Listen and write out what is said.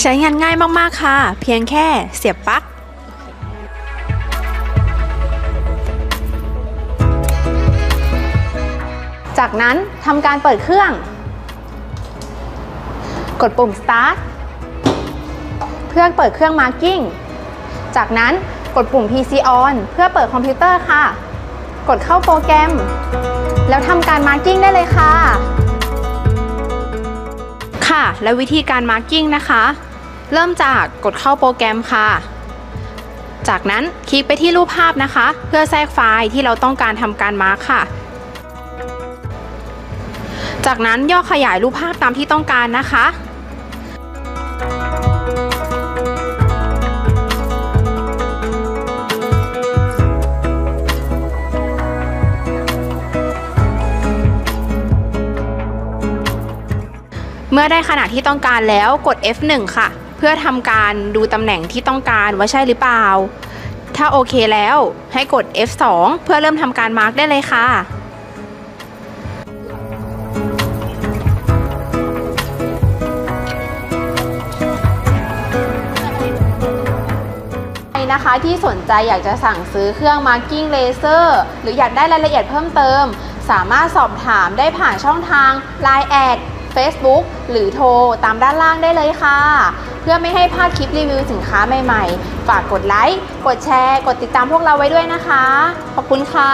ใช้งานง่ายมาก ๆ ค่ะ เพียงแค่เสียบปลั๊กจากนั้นทำการเปิดเครื่อง กดปุ่ม start เพื่อเปิดเครื่อง marking จากนั้นกดปุ่ม PC on เพื่อเปิดคอมพิวเตอร์ค่ะ กดเข้าโปรแกรม แล้วทำการ marking ได้เลยค่ะ ค่ะ และวิธีการมาร์กิ้งนะคะ เริ่มจากกดเข้าโปรแกรมค่ะ จากนั้นคลิกไปที่รูปภาพนะคะ เพื่อแทรกไฟล์ที่เราต้องการทำการมาร์คค่ะ จากนั้นย่อขยายรูปภาพตามที่ต้องการนะคะ เมื่อได้ขนาดที่ต้องการแล้วกด F1 ค่ะ เพื่อทำการดูตำแหน่งที่ต้องการว่าใช่หรือเปล่า ถ้าโอเคแล้วให้กด F2 เพื่อเริ่มทำการมาร์กได้เลยค่ะใครนะคะที่สนใจอยากจะสั่งซื้อเครื่อง marking laser หรืออยากได้รายละเอียดเพิ่มเติม สามารถสอบถามได้ผ่านช่องทาง Line แอด Facebook หรือโทรตามด้านล่างได้เลยค่ะ เพื่อไม่ให้พลาดคลิปรีวิวสินค้าใหม่ๆ ฝากกดไลค์ กดแชร์ กดติดตามพวกเราไว้ด้วยนะคะ ขอบคุณค่ะ